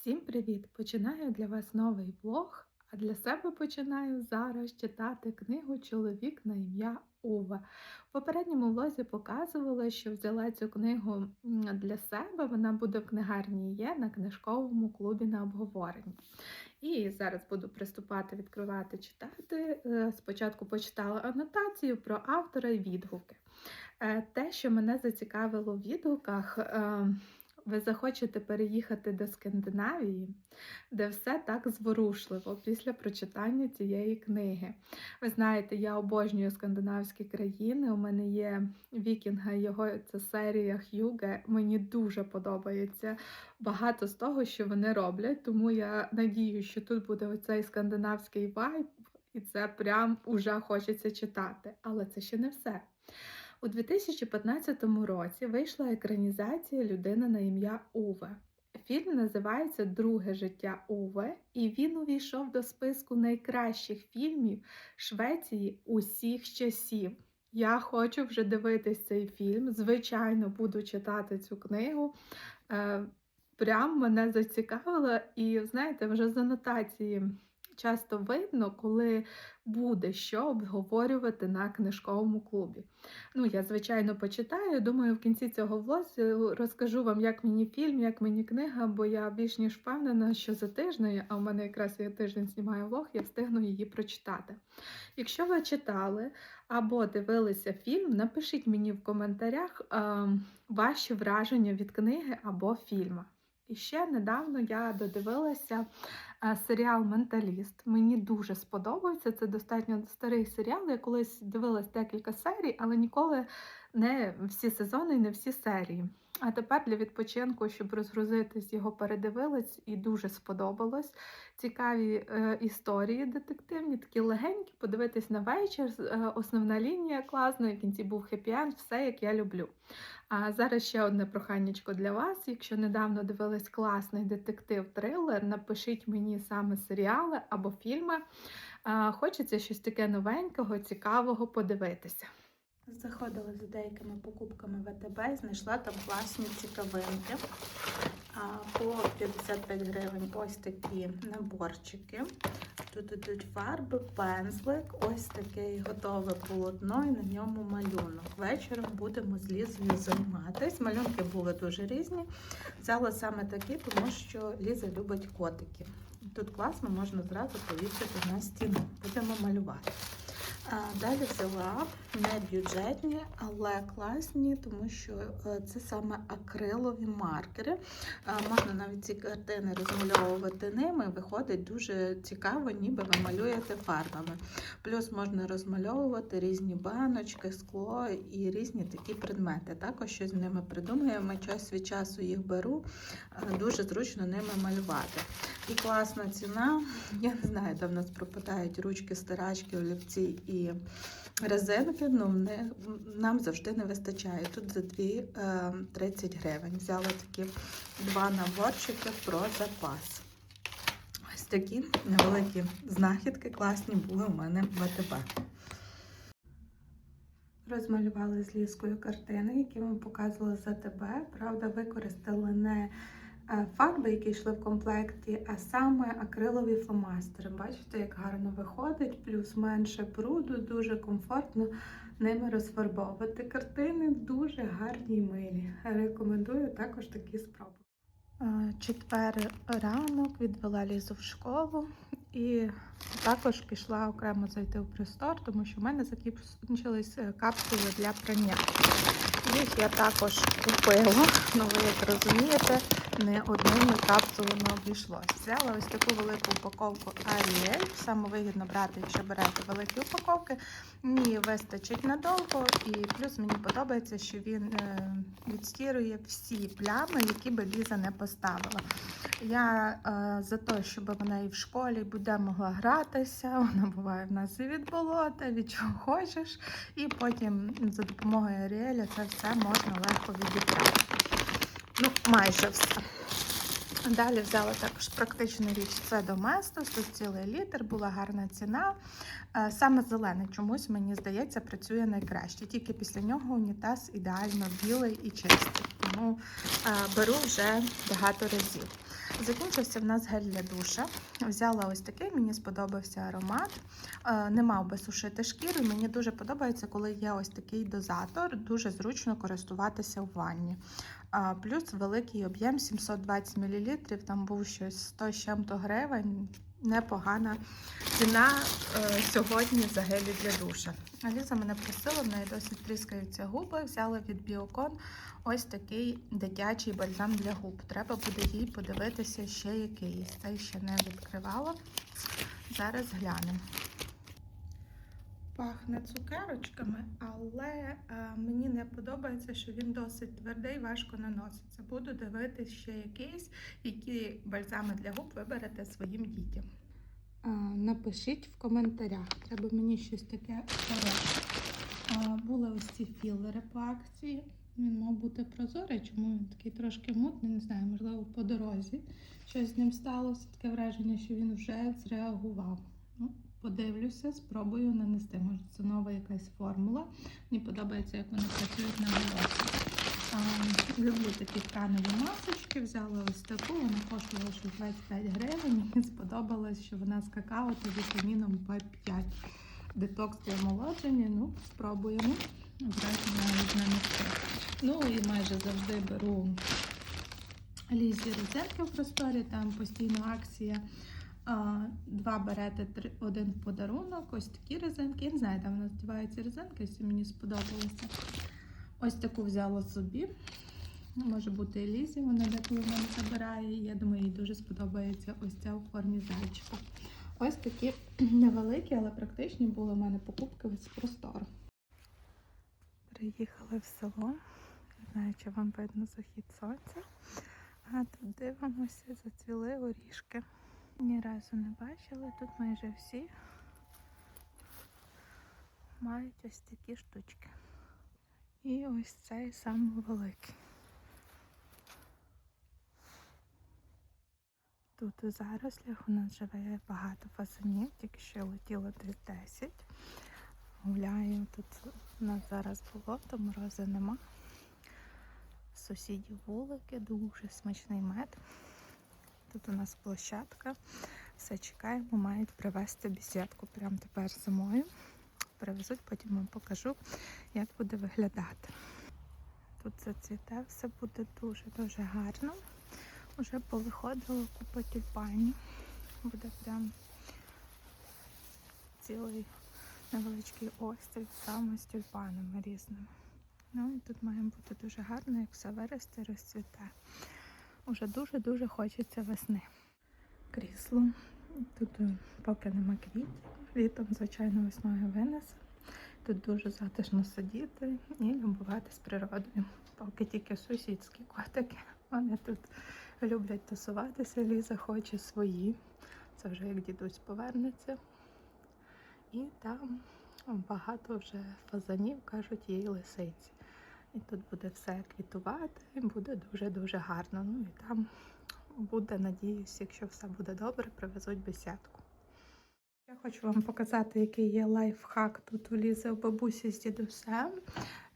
Всім привіт! Починаю для вас новий влог, а для себе починаю зараз читати книгу Чоловік на ім'я Уве. В попередньому влозі показувала, що взяла цю книгу для себе. Вона буде в книгарні є на книжковому клубі на обговоренні. І зараз буду приступати, відкривати, читати. Е, Спочатку почитала анотацію про автора і відгуки. Е, Те, що мене зацікавило в відгуках. Ви захочете переїхати до Скандинавії, де все так зворушливо після прочитання цієї книги. Ви знаєте, я обожнюю скандинавські країни. У мене є Вікінга, його це серія Х'юге. Мені дуже подобається багато з того, що вони роблять. Тому я надію, що тут буде оцей скандинавський вайб, і це прям уже хочеться читати. Але це ще не все. У 2015 році вийшла екранізація Людина на ім'я Уве. Фільм називається Друге життя Уве, і він увійшов до списку найкращих фільмів Швеції усіх часів. Я хочу вже дивитись цей фільм. Звичайно, буду читати цю книгу. Е, Прям мене зацікавило, і знаєте, вже з анотації часто видно, коли буде що обговорювати на книжковому клубі. Ну, я, звичайно, почитаю. Думаю, в кінці цього влозу розкажу вам, як мені фільм, як мені книга, бо я більш ніж впевнена, що за тиждень, а в мене якраз я тиждень знімаю влог, я встигну її прочитати. Якщо ви читали або дивилися фільм, напишіть мені в коментарях е, ваші враження від книги або фільму. І ще недавно я додивилася серіал Менталіст. Мені дуже сподобається. Це достатньо старий серіал. Я колись дивилась декілька серій, але ніколи не всі сезони не всі серії. А тепер для відпочинку, щоб розгрузитись, його передивилась і дуже сподобалось. Цікаві е, історії детективні, такі легенькі, подивитись на вечір. Е, основна лінія класна, в кінці був хеппі-енд, все як я люблю. А зараз ще одне проханнячко для вас. Якщо недавно дивились класний детектив-трилер, напишіть мені саме серіали або фільми. А, Хочеться щось таке новенького, цікавого подивитися. Заходила за деякими покупками в АТБ, знайшла там класні цікавинки. По 55 гривень ось такі наборчики. Тут ідуть фарби, пензлик, ось таке готове полотно і на ньому малюнок. Вечором будемо з Лізою займатися. Малюнки були дуже різні. Взяла саме такі, тому що Ліза любить котики. Тут класно можна зразу повісити на стіну. Будемо малювати. Далі взяла не бюджетні, але класні, тому що е, це саме акрилові маркери. Можна навіть ці картини розмальовувати ними. Виходить дуже цікаво, ніби ви малюєте фарбами. Плюс можна розмальовувати різні баночки, скло і різні такі предмети. Також щось з ними придумуємо. Час від часу їх беру, дуже зручно ними малювати. І класна ціна. Я не знаю, в нас пропадають ручки, стирачки, олівці і резинки. Ну, не, нам завжди не вистачає. Тут за 2 е, 30 гривень. Взяла такі два наборчики про запас. Ось такі невеликі знахідки, класні були у мене в АТБ. Розмалювали з ліскою картини, які ми показували за тебе. Правда, використали не фарби, які йшли в комплекті, а саме акрилові фломастери. Бачите, як гарно виходить, плюс менше бруду, дуже комфортно ними розфарбовувати. Картини дуже гарні і милі. Рекомендую також такі спроби. Е, Четвер ранок відвела Лізу в школу і також пішла окремо зайти в простор, тому що в мене закінчились е, капсули для прання. Їх я також купила, ну ви як розумієте, не одними капсулами обійшлось. Взяла ось таку велику упаковку Ariel. Саме вигідно брати, якщо берете великі упаковки. Мені вистачить надовго, і плюс мені подобається, що він е, відстірує всі плями, які би Ліза не поставила. Я е, за те, щоб вона і в школі буде могла гратися. Вона буває в нас і від болота, від чого хочеш. І потім за допомогою Аріеля це все можна легко відібрати. Ну, майже все. Далі взяла також практичну річ це Доместос, тут цілий літр, була гарна ціна. Е, Саме зелений чомусь, мені здається, працює найкраще. Тільки після нього унітаз ідеально білий і чистий. Тому е, беру вже багато разів. Закінчився в нас гель для душа. Взяла ось такий, мені сподобався аромат. Е, Не мав би сушити шкіру. Мені дуже подобається, коли є ось такий дозатор. Дуже зручно користуватися в ванні. А, Плюс великий об'єм 720 мл. Там був щось 100 з чим-то гривень. Непогана ціна е, сьогодні за гелі для душа. Аліза мене просила, в неї досить тріскаються губи. Взяла від Біокон ось такий дитячий бальзам для губ. Треба буде їй подивитися ще якийсь. Цей ще не відкривала. Зараз глянемо. Пахне цукерочками, але е, мені не подобається, що він досить твердий, важко наноситься. Буду дивитися ще якийсь, які бальзами для губ виберете своїм дітям. А, напишіть в коментарях, треба мені щось таке хороше. А, були ось ці філери по акції. Він мав бути прозорий, чому він такий трошки мутний, не знаю, можливо, по дорозі. Щось з ним сталося, таке враження, що він вже зреагував. Ну, подивлюся, спробую нанести. Може, це нова якась формула. Мені подобається, як вони працюють на волосі. Люблю такі тканеві масочки. Взяла ось таку, вона коштувала 25 гривень. Мені сподобалось, що вона з какао та вітаміном P5. Детокс для омолодження. Ну, спробуємо. Навіть нанести. Ну і майже завжди беру лізі розетки в просторі, там постійно акція. Два берете, один в подарунок. Ось такі резинки. Я не знаю, там називаються резинки, всі мені сподобалося. Ось таку взяла собі. Може бути і Лізі, вона деколи мене забирає. Я думаю, їй дуже сподобається ось ця у формі зайчика. Ось такі невеликі, але практичні були у мене покупки з простору. Приїхали в село. Не знаю, чи вам видно захід сонця. А тут дивимося, зацвіли орішки. Ні разу не бачили. Тут майже всі мають ось такі штучки. І ось цей самий великий. Тут у зарослях у нас живе багато фазанів, тільки що летіло десь 10. Гуляю, тут у нас зараз болото, морози нема. Сусідів вулики, дуже смачний мед. Тут у нас площадка. Все чекаємо, мають привезти бесідку прямо тепер зимою. Привезуть, потім вам покажу, як буде виглядати. Тут зацвіте, все буде дуже-дуже гарно. Уже повиходило купа тюльпанів. Буде прям цілий невеличкий острів саме з тюльпанами різними. Ну і тут має бути дуже гарно, як все виросте, розцвіте. Уже дуже-дуже хочеться весни. Крісло. Тут е, поки нема квітів. Літом, звичайно, весною винесе. Тут дуже затишно сидіти і любуватись природою. Поки тільки сусідські котики. Вони тут люблять тусуватися, Ліза хоче свої. Це вже як дідусь повернеться. І там багато вже фазанів, кажуть, і лисиці. І тут буде все квітувати, буде дуже-дуже гарно. Ну і там буде, надіюсь, якщо все буде добре, привезуть бесідку. Я хочу вам показати, який є лайфхак тут у Лізи у бабусі з дідусем.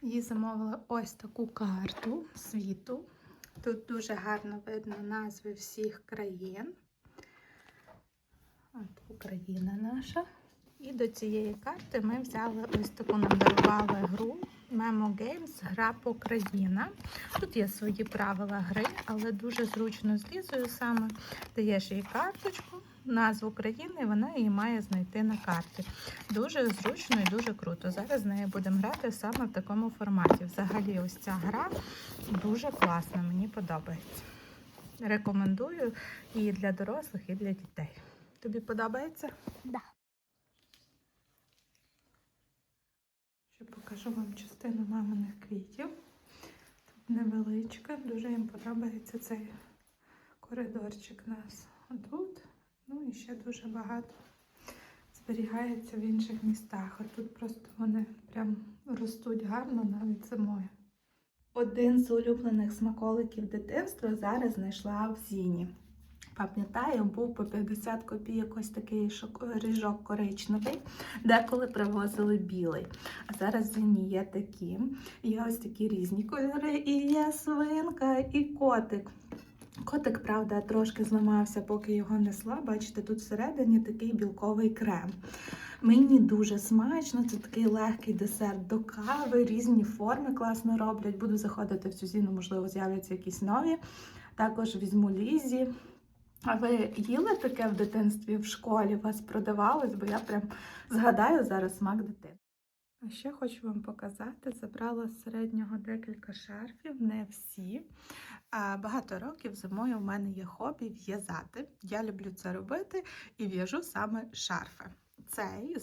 Їй замовили ось таку карту світу. Тут дуже гарно видно назви всіх країн. От Україна наша. І до цієї карти ми взяли ось таку нам дарували гру Memo Games Гра по країна. Тут є свої правила гри, але дуже зручно з лізою саме даєш їй карточку, назву країни, і вона її має знайти на карті. Дуже зручно і дуже круто. Зараз з нею будемо грати саме в такому форматі. Взагалі, ось ця гра дуже класна, мені подобається. Рекомендую і для дорослих, і для дітей. Тобі подобається? Да. Ще покажу вам частину маминих квітів. Тут невеличка, дуже їм подобається цей коридорчик у нас тут. Ну і ще дуже багато зберігається в інших містах. А тут просто вони прям ростуть гарно навіть зимою. Один з улюблених смаколиків дитинства зараз знайшла в Зіні. Пам'ятаю, був по 50 копійок ось такий ріжок коричневий, деколи привозили білий. А зараз в Зіні є такі. Є ось такі різні кольори. І є свинка, і котик. Котик, правда, трошки зламався, поки його несла. Бачите, тут всередині такий білковий крем. Мені дуже смачно, це такий легкий десерт до кави, різні форми класно роблять. Буду заходити в цю зіну, можливо, з'являться якісь нові. Також візьму лізі. А ви їли таке в дитинстві в школі? Вас продавалось, бо я прям згадаю зараз смак дитини. А ще хочу вам показати, забрала з середнього декілька шарфів, не всі. Багато років зимою в мене є хобі в'язати. Я люблю це робити і в'яжу саме шарфи. Цей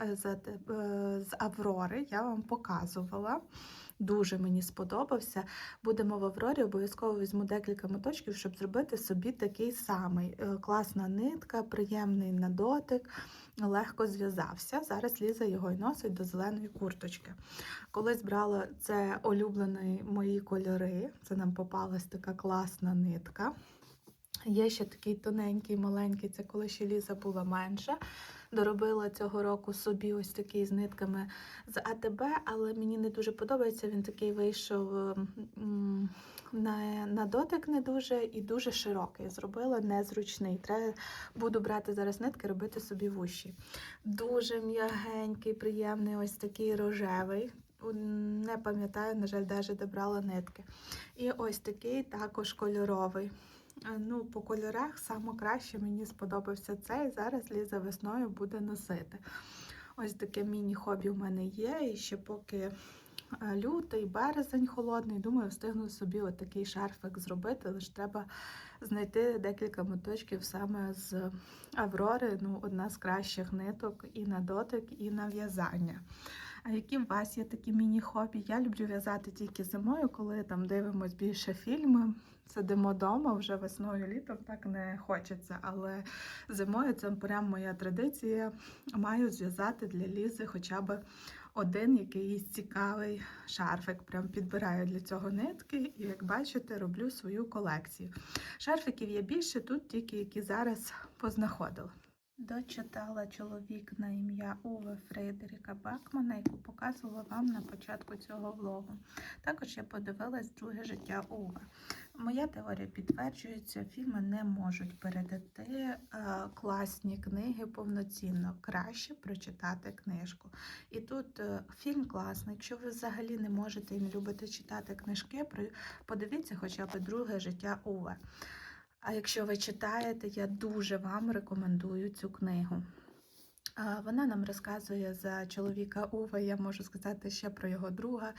е, з, е, з Аврори я вам показувала. Дуже мені сподобався. Будемо в Аврорі, обов'язково візьму декілька моточків, щоб зробити собі такий самий. Е, Класна нитка, приємний на дотик, легко зв'язався. Зараз Ліза його й носить до зеленої курточки. Колись брала це улюблені мої кольори. Це нам попалась така класна нитка. Є ще такий тоненький, маленький, це коли ще Ліза була менша. Доробила цього року собі ось такий з нитками з АТБ, але мені не дуже подобається. Він такий вийшов на, на дотик не дуже і дуже широкий. Зробила незручний. Треба буду брати зараз нитки, робити собі вуші. Дуже м'ягенький, приємний, ось такий рожевий. Не пам'ятаю, на жаль, навіть де брала нитки. І ось такий також кольоровий. Е, Ну, по кольорах саме краще мені сподобався цей. Зараз Ліза весною буде носити. Ось таке міні-хобі в мене є. І ще поки е, лютий, березень холодний, думаю, встигну собі отакий шарфик зробити. Лише треба знайти декілька моточків саме з Аврори. Ну, одна з кращих ниток і на дотик, і на в'язання. А які у вас є такі міні-хобі? Я люблю в'язати тільки зимою, коли там дивимось більше фільми. Сидимо вдома вже весною, літом так не хочеться. Але зимою це прям моя традиція. Маю зв'язати для Лізи хоча б один якийсь цікавий шарфик. Прям підбираю для цього нитки, і як бачите, роблю свою колекцію. Шарфиків є більше, тут тільки які зараз познаходила. Дочитала чоловік на ім'я Уве Фрейдеріка Бакмана, яку показувала вам на початку цього влогу. Також я подивилась друге життя Уве. Моя теорія підтверджується, фільми не можуть передати е, класні книги повноцінно. Краще прочитати книжку. І тут е, фільм класний. Якщо ви взагалі не можете і не любите читати книжки, подивіться хоча б друге життя Уве. А якщо ви читаєте, я дуже вам рекомендую цю книгу. Вона нам розказує за чоловіка Ува, я можу сказати ще про його друга,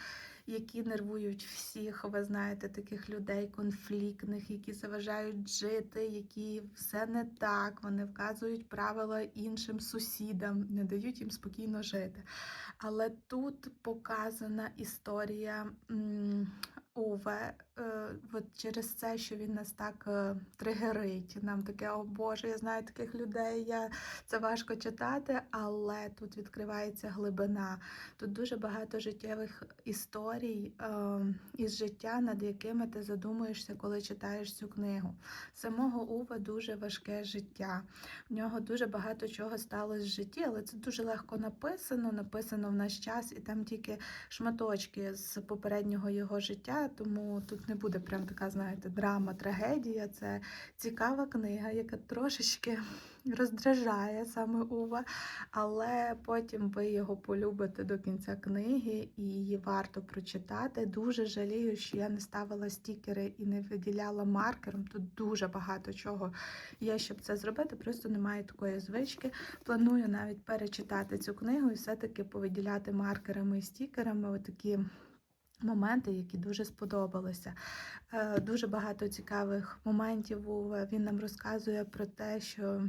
які нервують всіх. Ви знаєте, таких людей конфліктних, які заважають жити, які все не так. Вони вказують правила іншим сусідам, не дають їм спокійно жити. Але тут показана історія Уве от через це, що він нас так е, тригерить. Нам таке, о Боже, я знаю таких людей, я це важко читати, але тут відкривається глибина. Тут дуже багато життєвих історій е, із життя, над якими ти задумуєшся, коли читаєш цю книгу. Самого Ува дуже важке життя. В нього дуже багато чого сталося в житті, але це дуже легко написано, написано в наш час, і там тільки шматочки з попереднього його життя, тому тут не буде прям така, знаєте, драма, трагедія. Це цікава книга, яка трошечки роздражає саме Ува, але потім ви його полюбите до кінця книги і її варто прочитати. Дуже жалію, що я не ставила стікери і не виділяла маркером. Тут дуже багато чого є, щоб це зробити. Просто немає такої звички. Планую навіть перечитати цю книгу і все-таки повиділяти маркерами і стікерами отакі моменти, які дуже сподобалися. Е, Дуже багато цікавих моментів. у- Він нам розказує про те, що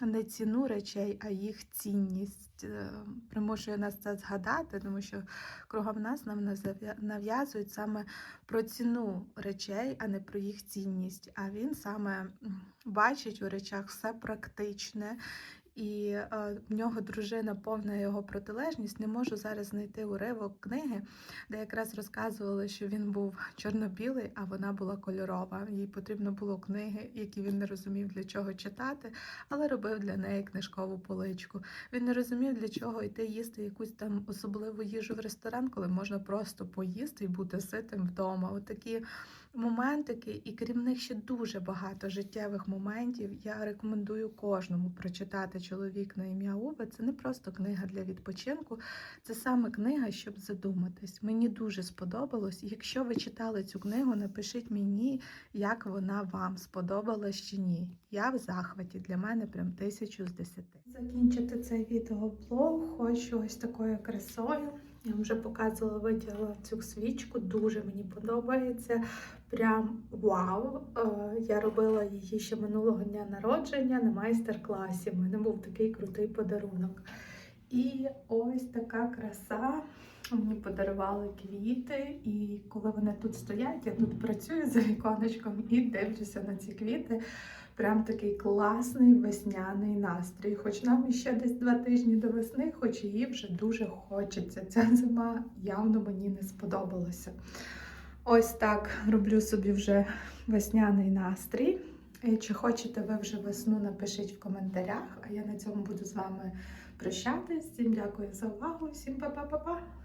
не ціну речей, а їх цінність Е, примушує нас це згадати, тому що кругом нас нам нав'язують саме про ціну речей, а не про їх цінність. А він саме бачить у речах все практичне. І е, в нього дружина повна його протилежність. Не можу зараз знайти уривок книги, де якраз розказували, що він був чорно-білий, а вона була кольорова. Їй потрібно було книги, які він не розумів для чого читати, але робив для неї книжкову поличку. Він не розумів, для чого йти їсти якусь там особливу їжу в ресторан, коли можна просто поїсти і бути ситим вдома. Отакі Моментики, і крім них ще дуже багато життєвих моментів. Я рекомендую кожному прочитати чоловік на ім'я Уве. Це не просто книга для відпочинку, це саме книга, щоб задуматись. Мені дуже сподобалось. Якщо ви читали цю книгу, напишіть мені, як вона вам сподобалась чи ні. Я в захваті для мене прям тисячу з десяти. Закінчити цей відеоблог хочу ось такою красою. Я вже показувала, виділа цю свічку, дуже мені подобається. Прям вау! Е, Я робила її ще минулого дня народження на майстер-класі. У мене був такий крутий подарунок. І ось така краса. Мені подарували квіти, і коли вони тут стоять, я тут працюю за віконечком і дивлюся на ці квіти. Прям такий класний весняний настрій. Хоч нам ще десь два тижні до весни, хоч її вже дуже хочеться. Ця зима явно мені не сподобалася. Ось так роблю собі вже весняний настрій. І Чи хочете ви вже весну, напишіть в коментарях. А я на цьому буду з вами прощатись. Всім дякую за увагу, всім па-па-па-па!